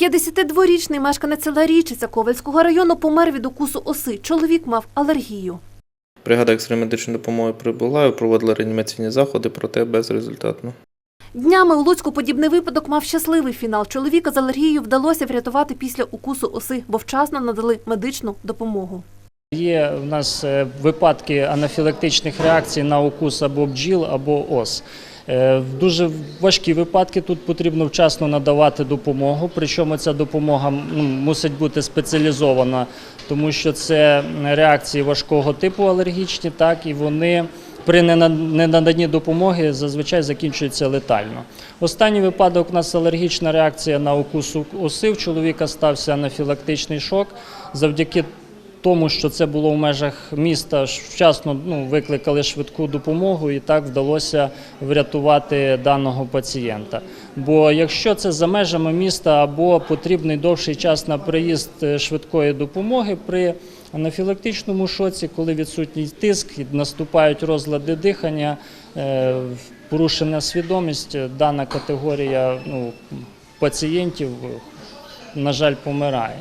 52-річний мешканець села Річиця Ковальського району помер від укусу оси. Чоловік мав алергію. Бригада екстреної медичної допомоги прибула і проводила реанімаційні заходи, проте безрезультатно. Днями у Луцьку подібний випадок мав щасливий фінал. Чоловіка з алергією вдалося врятувати після укусу оси, бо вчасно надали медичну допомогу. Є в нас е, випадки анафілактичних реакцій на укус або бджіл, або ос. Е, дуже важкі випадки тут потрібно вчасно надавати допомогу. Причому ця допомога ну, мусить бути спеціалізована, тому що це реакції важкого типу алергічні, так і вони при нена- ненаданні допомоги зазвичай закінчуються летально. Останній випадок у нас алергічна реакція на укус оси. В чоловіка стався анафілактичний шок. Завдяки тому, що це було в межах міста, вчасно ну, викликали швидку допомогу і так вдалося врятувати даного пацієнта. Бо якщо це за межами міста або потрібний довший час на приїзд е, швидкої допомоги при анафілактичному шоці, коли відсутній тиск, наступають розлади дихання, е, порушена свідомість, дана категорія ну, пацієнтів, на жаль, помирає.